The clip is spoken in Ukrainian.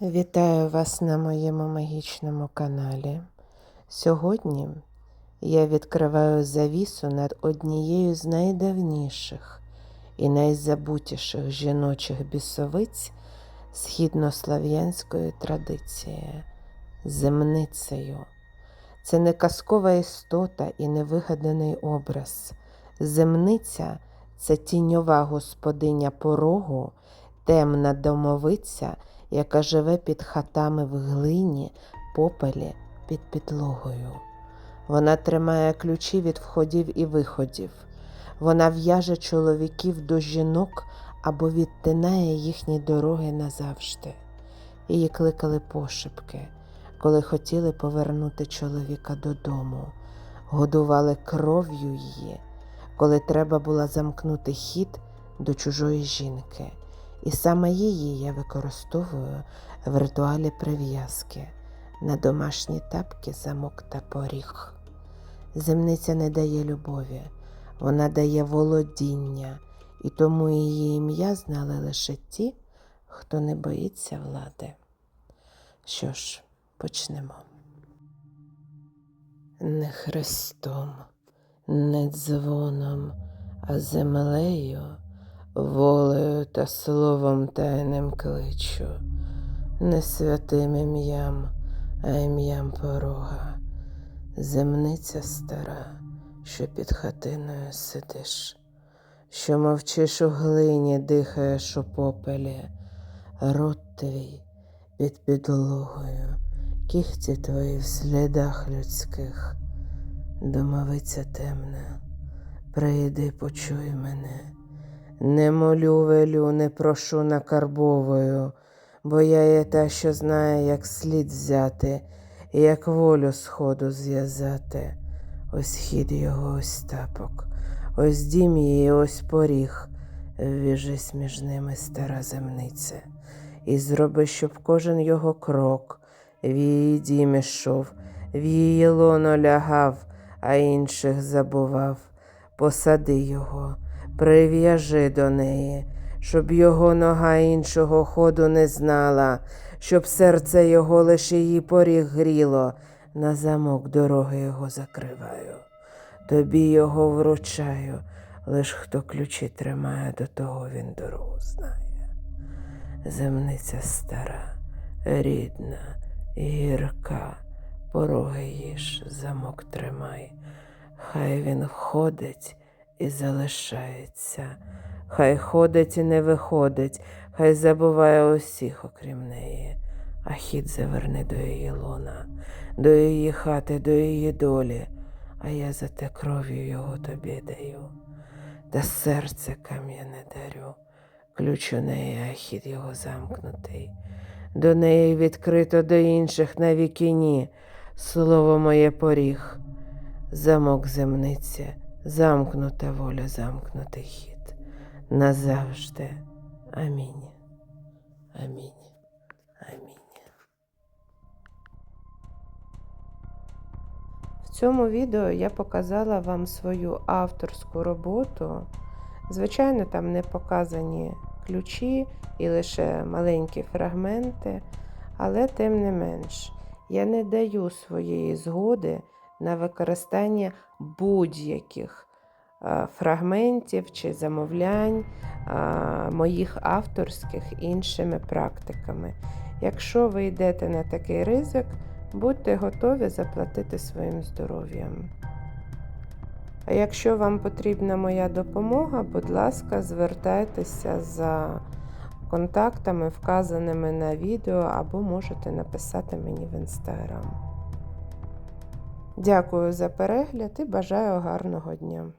Вітаю вас на моєму магічному каналі. Сьогодні я відкриваю завісу над однією з найдавніших і найзабутіших жіночих бісовиць східнослав'янської традиції земницею. Це не казкова істота і не вигаданий образ. Земниця це тіньова господиня порогу, темна домовиця, яка живе під хатами в глині, попелі під підлогою. Вона тримає ключі від входів і виходів. Вона в'яже чоловіків до жінок або відтинає їхні дороги назавжди. Її кликали пошепки, коли хотіли повернути чоловіка додому, годували кров'ю її, коли треба було замкнути хід до чужої жінки. І саме її я використовую в ритуалі прив'язки на домашні тапки, замок та поріг. Земниця не дає любові, вона дає володіння, і тому її ім'я знали лише ті, хто не боїться влади. Що ж, почнемо. Не хрестом, не дзвоном, а землею, волею та словом тайним кличу, не святим ім'ям, а ім'ям порога, земниця стара, що під хатиною сидиш, що мовчиш у глині, дихаєш у попелі, рот твій під підлогою, кіхті твої в слідах людських, домовиця темна, прийди, почуй мене. Не молю велю, не прошу накарбовую, бо я є та, що знає, як слід взяти, і як волю сходу зв'язати. Ось хід його, ось тапок, ось дім її, ось поріг. Ввіжись між ними стара земниця, і зроби, щоб кожен його крок в її дім ішов, в її лоно лягав, а інших забував. Посади його, прив'яжи до неї, щоб його нога іншого ходу не знала, щоб серце його лише її поріг гріло, на замок дороги його закриваю. Тобі його вручаю, лиш хто ключі тримає, до того він дорогу знає. Земниця стара, рідна, гірка, пороги їж, замок тримай. Хай він входить і залишається, хай ходить і не виходить, хай забуває усіх, окрім неї, а хід заверни до її луна, до її хати, до її долі, а я за те кров'ю його тобі даю, та серце кам'яне дарю, ключ у неї, а хід його замкнутий. До неї відкрито до інших на віки ні, слово моє поріг замок земниці, замкнута воля, замкнутий хід. Назавжди. Амінь. Амінь. Амінь. В цьому відео я показала вам свою авторську роботу. Звичайно, там не показані ключі і лише маленькі фрагменти, але тим не менш, я не даю своєї згоди на використання будь-яких е, фрагментів чи замовлянь е, моїх авторських іншими практиками. Якщо ви йдете на такий ризик, будьте готові заплатити своїм здоров'ям. А якщо вам потрібна моя допомога, будь ласка, звертайтеся за контактами, вказаними на відео, або можете написати мені в інстаграм. Дякую за перегляд і бажаю гарного дня!